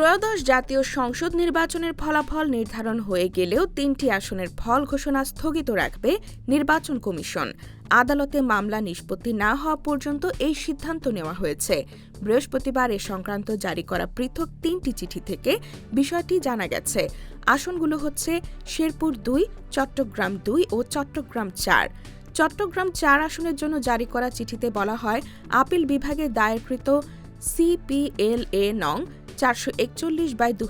ত্রয়োদশ জাতীয় সংসদ নির্বাচনের ফলাফল নির্ধারণ হয়ে গেলেও তিনটি আসনের ফল ঘোষণা স্থগিত রাখবে নির্বাচন কমিশন। আদালতে মামলা নিষ্পত্তি না হওয়া পর্যন্ত এই সিদ্ধান্ত নেওয়া হয়েছে। বৃহস্পতিবার এ সংক্রান্ত জারি করা পৃথক তিনটি চিঠি থেকে বিষয়টি জানা গেছে। আসনগুলো হচ্ছে শেরপুর দুই, চট্টগ্রাম দুই ও চট্টগ্রাম চার। চট্টগ্রাম চার আসনের জন্য জারি করা চিঠিতে বলা হয়, আপিল বিভাগে দায়েরকৃত সিপিএলএ নং চারশো একচল্লিশ বাই দু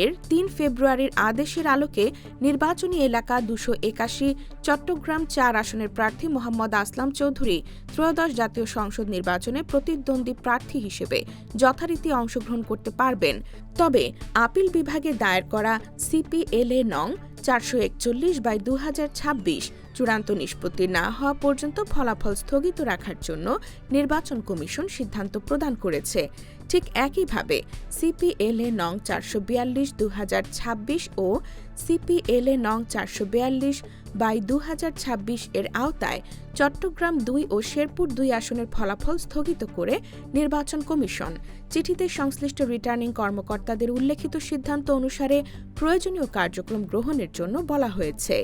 এর তিন ফেব্রুয়ারির আদেশের আলোকে নির্বাচনী এলাকা দুশো একাশি, চট্টগ্রাম চার আসনের প্রার্থী মোহাম্মদ আসলাম চৌধুরী ত্রয়োদশ জাতীয় সংসদ নির্বাচনে প্রতিদ্বন্দ্বী প্রার্থী হিসেবে যথারীতি অংশগ্রহণ করতে পারবেন। তবে আপিল বিভাগে দায়ের করা সিপিএলএ নং চারশো একচল্লিশ বাই দু চূড়ান্ত নিষ্পত্তি না হওয়া পর্যন্ত ফলাফল স্থগিত রাখার জন্য নির্বাচন কমিশন সিদ্ধান্ত প্রদান করেছে। ঠিক একইভাবে সিপিএলএ নং চারশো বিয়াল্লিশ দু ও সিপিএলএ নং চারশো বিয়াল্লিশ বাই দু এর আওতায় চট্টগ্রাম দুই ও শেরপুর দুই আসনের ফলাফল স্থগিত করে নির্বাচন কমিশন। চিঠিতে সংশ্লিষ্ট রিটার্নিং কর্মকর্তাদের উল্লেখিত সিদ্ধান্ত অনুসারে প্রয়োজনীয় কার্যক্রম গ্রহণের জন্য বলা হয়েছে।